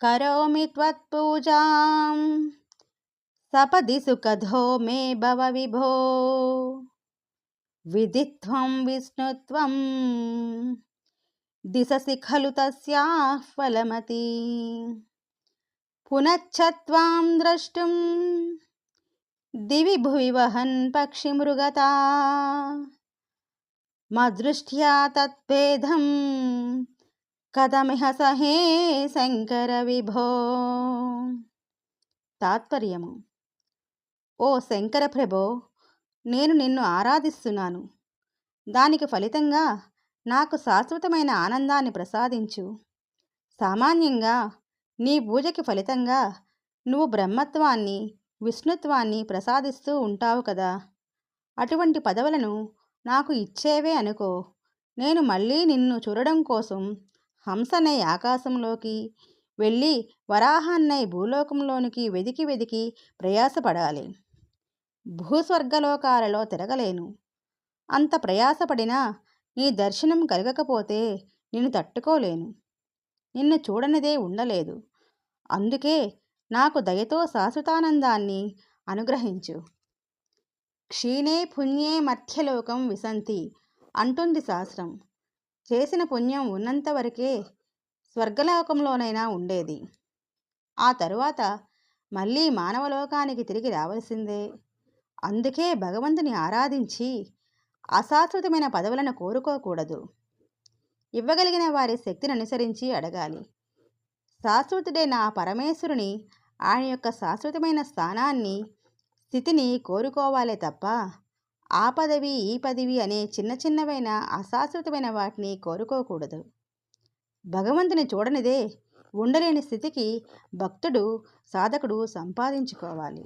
करोमि त्वत्पूजां। सपदि सुखधो मे भव विभो। विदित्वं विष्णुत्वं। दिशसि खलु तस्याः फलमती। पुनश्च त्वां द्रष्टुं। दिवि भुवि वहन् पक्षिमृगता मदृष्ट्या तत्भेदम्। కథమిహ సహే శంకర విభో. తాత్పర్యము. ఓ శంకర ప్రభో నేను నిన్ను ఆరాధిస్తున్నాను. దానికి ఫలితంగా నాకు శాశ్వతమైన ఆనందాన్ని ప్రసాదించు. సామాన్యంగా నీ పూజకి ఫలితంగా నువ్వు బ్రహ్మత్వాన్ని విష్ణుత్వాన్ని ప్రసాదిస్తూ ఉంటావు కదా. అటువంటి పదవులను నాకు ఇచ్చేవే అనుకో. నేను మళ్ళీ నిన్ను చూడడం కోసం హంసనై ఆకాశంలోకి వెళ్ళి వరాహాన్నై భూలోకంలోనికి వెదికి వెదికి ప్రయాసపడాలి. భూస్వర్గలోకాలలో తిరగలేను. అంత ప్రయాసపడినా నీ దర్శనం కలగకపోతే నిన్ను తట్టుకోలేను. నిన్ను చూడనిదే ఉండలేదు. అందుకే నాకు దయతో శాశ్వతానందాన్ని అనుగ్రహించు. క్షీణే పుణ్యే మధ్యలోకం విసంతి అంటుంది శాస్త్రం. చేసిన పుణ్యం ఉన్నంత వరకే స్వర్గలోకంలోనైనా ఉండేది. ఆ తరువాత మళ్ళీ మానవలోకానికి తిరిగి రావలసిందే. అందుకే భగవంతుని ఆరాధించి అశాశ్వతమైన పదవులను కోరుకోకూడదు. ఇవ్వగలిగిన వారి శక్తిని అనుసరించి అడగాలి. శాశ్వతుడైన పరమేశ్వరుని ఆయన యొక్క శాశ్వతమైన స్థానాన్ని స్థితిని కోరుకోవాలే తప్ప ఆ పదవి ఈ పదవి అనే చిన్న చిన్నవైన అశాశ్వతమైన వాటిని కోరుకోకూడదు. భగవంతుని చూడనిదే ఉండలేని స్థితికి భక్తుడు సాధకుడు సంపాదించుకోవాలి.